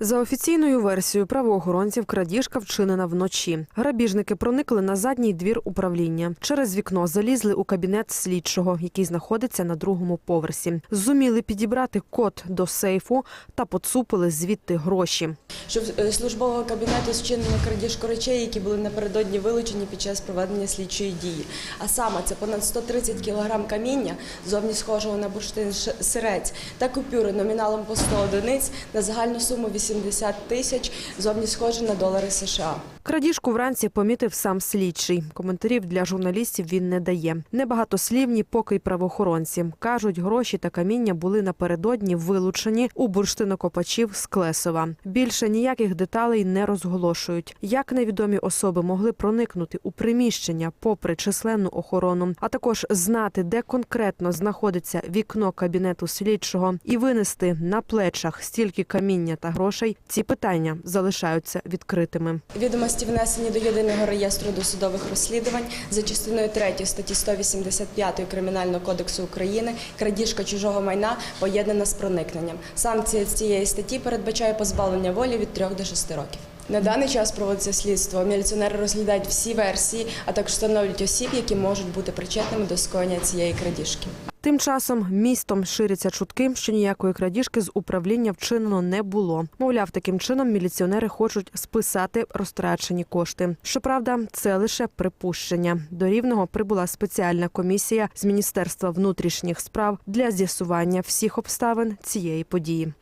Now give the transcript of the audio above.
За офіційною версією правоохоронців, крадіжка вчинена вночі. Грабіжники проникли на задній двір управління. Через вікно залізли у кабінет слідчого, який знаходиться на другому поверсі. Зуміли підібрати код до сейфу та поцупили звідти гроші. що в е, службового кабінету зчинено крадіжку речей, які були напередодні вилучені під час проведення слідчої дії. А саме це понад 130 кілограм каміння, зовні схожого на бурштин сирець, та купюри номіналом по 100 одиниць на загальну суму 80 тисяч, зовні схожі на долари США. Крадіжку вранці помітив сам слідчий. Коментарів для журналістів він не дає. Небагатослівні поки й правоохоронці. Кажуть, гроші та каміння були напередодні вилучені у бурштинокопачів з Клесова. Більше ніяких деталей не розголошують. Як невідомі особи могли проникнути у приміщення попри численну охорону, а також знати, де конкретно знаходиться вікно кабінету слідчого, і винести на плечах стільки каміння та грошей. Ці питання залишаються відкритими. Відомості внесені до єдиного реєстру досудових розслідувань за частиною 3 статті 185 Кримінального кодексу України крадіжка чужого майна поєднана з проникненням. Санкція цієї статті передбачає позбавлення волі від 3 до 6 років. На даний час проводиться слідство. Міліціонери розглядають всі версії, а також встановлюють осіб, які можуть бути причетними до скоєння цієї крадіжки. Тим часом містом ширяться чутки, що ніякої крадіжки з управління вчинено не було. Мовляв, таким чином міліціонери хочуть списати розтрачені кошти. Щоправда, це лише припущення. До рівного прибула спеціальна комісія з міністерства внутрішніх справ для з'ясування всіх обставин цієї події.